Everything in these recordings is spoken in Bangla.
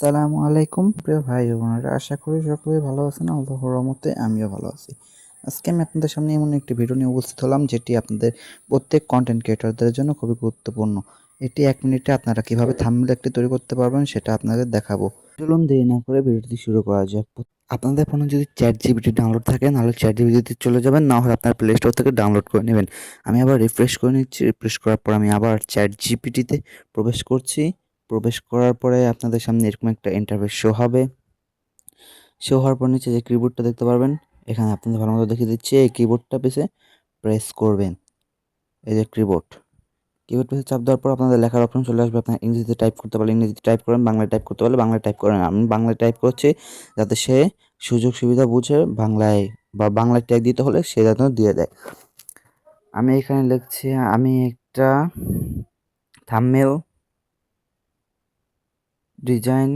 আসসালামু আলাইকুম, প্রিয় ভাই বোনেরা। আশা করি সকলে ভালো আছেন, আল্লাহর রহমতে আমিও ভালো আছি। আজকে আমি আপনাদের সামনে এমন একটি ভিডিও নিয়ে উপস্থিত হলাম, যেটি আপনাদের প্রত্যেক কন্টেন্ট ক্রিয়েটরদের জন্য খুবই গুরুত্বপূর্ণ। এটি এক মিনিটে আপনারা কীভাবে থাম্বনেল একটি তৈরি করতে পারবেন সেটা আপনাদের দেখাবো। চলুন দেরি না করে ভিডিওটি শুরু করা যাক। আপনাদের ফোনে যদি চ্যাট জিবিটি ডাউনলোড থাকে, নাহলে চ্যাট জিবিটিতে চলে যাবেন, না হলে আপনার প্লে স্টোর থেকে ডাউনলোড করে নেবেন। আমি আবার রিফ্রেশ করে নিচ্ছি। রিফ্রেশ করার পর আমি আবার চ্যাট জিপিটিতে প্রবেশ করছি। প্রবেশ করার পরে আপনাদের সামনে এরকম একটা ইন্টারফেস শো হবে। শো হওয়ার পর নিচে যে কিবোর্ডটা দেখতে পারবেন, এখানে আপনাদের ভালো মতো দেখিয়ে দিচ্ছি, এই কিবোর্ডটা পেছে প্রেস করবেন। এই যে কিবোর্ড কিবোর্ড পেছে চাপ দেওয়ার পর আপনাদের লেখার অপশন চলে আসবে। আপনার ইংরেজিতে টাইপ করতে পারলে ইংরেজিতে টাইপ করেন, বাংলায় টাইপ করতে পারলে বাংলায় টাইপ করেন। আমি বাংলায় টাইপ করছি যাতে সে সুযোগ সুবিধা বুঝে বাংলায় বা বাংলায় ট্যাগ দিতে হলে সে যাতে দিয়ে দেয়। আমি এখানে লিখছি, আমি একটা থাম্বনেল ডিজাইন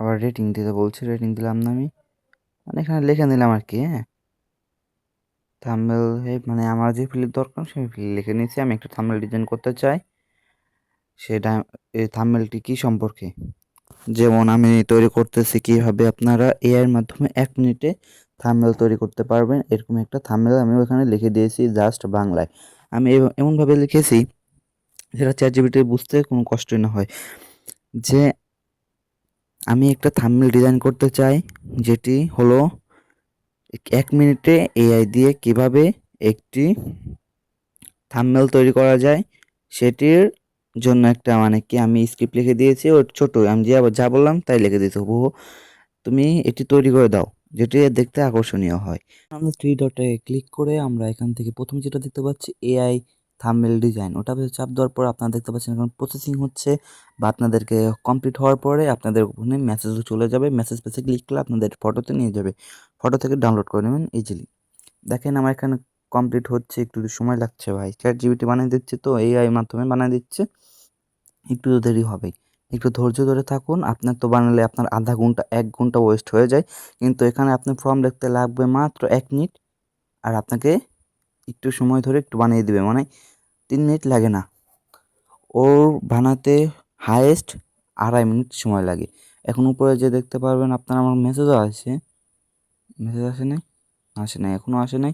আবার রেটিং দিতে বলছে রেটিং দিলাম না আমি। মানে এখানে লিখে নিলাম আর কি হ্যাঁ। থাম্বেল মানে আমার যে ফিল্ড দরকার, সেই ফিল্ড লিখে নিয়েছি। আমি একটা থাম্বেল ডিজাইন করতে চাই। সেটা এই থাম্বেলটি কী সম্পর্কে? যেমন আমি তৈরি করতেছি কীভাবে আপনারা এআইয়ের মাধ্যমে এক মিনিটে থাম্বেল তৈরি করতে পারবেন, এরকম একটা থাম্বেল আমি ওখানে লিখে দিয়েছি জাস্ট বাংলায়। আমি এমনভাবে লিখেছি যেটা চ্যাট জিবিটি বুঝতে কোনো কষ্টই না হয়। যে আমি একটা থাম্বনেল ডিজাইন করতে চাই, যেটি হলো এক মিনিটে এআই দিয়ে কীভাবে একটি থাম্বনেল তৈরি করা যায়, সেটির জন্য একটা মানে কি আমি স্ক্রিপ্ট লিখে দিয়েছি, ওর ছোটো, আমি যে যা বললাম তাই লিখে দিতে হুবহু, তুমি এটি তৈরি করে দাও, যেটি দেখতে আকর্ষণীয় হয়। আমরা থ্রি ডটে ক্লিক করে আমরা এখান থেকে প্রথমে যেটা দেখতে পাচ্ছি এআই থাম্বনেল ডিজাইন ওটা চাপ দেওয়ার পর আপনারা দেখতে পাচ্ছেন এখন প্রসেসিং হচ্ছে বা আপনাদেরকে কমপ্লিট হওয়ার পরে আপনাদের ওখানে মেসেজ চলে যাবে। মেসেজ পেসে ক্লিক করলে আপনাদের ফটোতে নিয়ে যাবে। ফটো থেকে ডাউনলোড করে নেবেন ইজিলি দেখেন আমার এখানে কমপ্লিট হচ্ছে, একটু সময় লাগছে ভাই। চ্যাট জিবিটি বানিয়ে দিচ্ছে তো এআই মাধ্যমে বানিয়ে দিচ্ছে। একটু দেরি হবেই। একটু ধৈর্য ধরে থাকুন। আপনার তো বানালে আপনার আধা ঘণ্টা, এক ঘণ্টা ওয়েস্ট হয়ে যায়। কিন্তু এখানে আপনি ফর্ম দেখতে লাগবে মাত্র এক মিনিট আর আপনাকে একটু সময় ধরে একটু বানিয়ে দেবে। মানে তিন মিনিট লাগে না। ওর বানাতে হায়েস্ট আড়াই মিনিট সময় লাগে। এখন উপরে যে দেখতে পারবেন, আপনার আমার মেসেজও আছে মেসেজ আসে নাই? আসে নাই এখনও আসে নাই?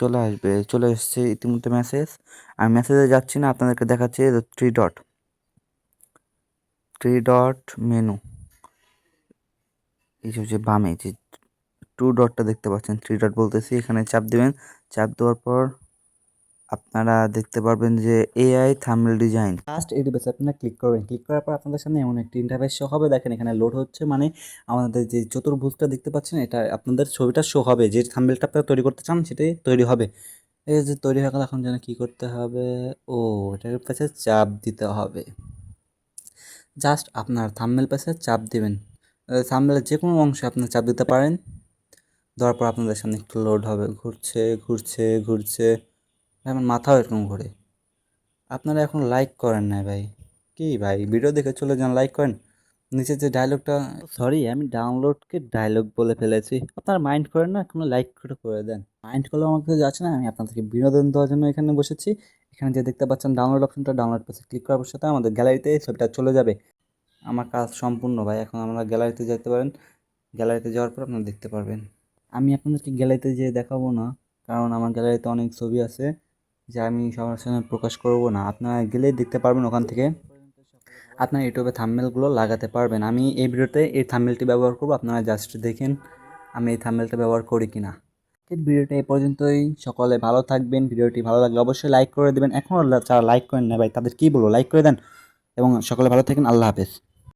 চলে আসবে, চলে এসছে ইতিমধ্যে মেসেজ আমি মেসেজে যাচ্ছি না, আপনাদেরকে দেখাচ্ছি three dot three dot menu এই যে বামে যে টু ডটটা দেখতে পাচ্ছেন। থ্রি ডট বলতেছি, এখানে চাপ দেবেন। চাপ দেওয়ার পর আপনারা দেখতে পারবেন যে এআই থাম্বনেল ডিজাইন লাস্ট এটি বেসে আপনারা ক্লিক করবেন। ক্লিক করার পর আপনাদের সামনে এমন একটি ইন্টারফেস শো হবে। দেখেন এখানে লোড হচ্ছে মানে আমাদের যে চতুর্ভুজটা দেখতে পাচ্ছেন, এটা আপনাদের ছবিটা শো হবে। যে থাম্বনেলটা আপনারা তৈরি করতে চান, সেটাই তৈরি হবে। এই যে তৈরি হয়ে গেল, এখন যেন কী করতে হবে? ও, এটার পাশে চাপ দিতে হবে। জাস্ট আপনার থাম্বনেল পাশে চাপ দেবেন। থাম্বনেলের যে কোনো অংশে আপনার চাপ দিতে পারেন। দেওয়ার পর আপনাদের সামনে একটু লোড হবে। ঘুরছে ঘুরছে ঘুরছে। আমার মাথাও এরকম ঘোরে। আপনারা এখন লাইক করেন না ভাই। কি ভাই ভিডিও দেখে চলে যান লাইক করেন। নিচে যে ডায়লগটা সরি আমি ডাউনলোডকে ডায়লগ বলে ফেলেছি। আপনারা মাইন্ড করেন না কোনো লাইক করে করে দেন। মাইন্ড করলেও আমার কাছে যাচ্ছে না, আমি আপনাদেরকে বিনোদন দেওয়ার জন্য এখানে বসেছি। এখানে যে দেখতে পাচ্ছেন ডাউনলোড অপশনটা ডাউনলোড পাশে ক্লিক করার সাথে আমাদের গ্যালারিতে ছবিটা চলে যাবে। আমার কাজ সম্পূর্ণ ভাই, এখন আমরা গ্যালারিতে যেতে পারেন। গ্যালারিতে যাওয়ার পর আপনারা দেখতে পারবেন। আমি আপনাদেরকে গ্যালারিতে যেয়ে দেখাবো না, কারণ আমার গ্যালারিতে অনেক ছবি আছে। যে আমি সবার সামনে প্রকাশ করব না। আপনারা গেলেই দেখতে পারবেন ওখান থেকে। আপনার ইউটিউবে থাম্বেলগুলো লাগাতে পারবেন। আমি এই ভিডিওতে এই থাম্বেলটি ব্যবহার করব। আপনারা জাস্ট দেখেন আমি এই থাম্বেলটা ব্যবহার করি কি না ভিডিওটা এই পর্যন্তই। সকলে ভালো থাকবেন। ভিডিওটি ভালো লাগলে অবশ্যই লাইক করে দেবেন। এখনও যারা লাইক করেন না ভাই, তাদের কী বলব? লাইক করে দেন। এবং সকলে ভালো থাকেন। আল্লাহ হাফেজ।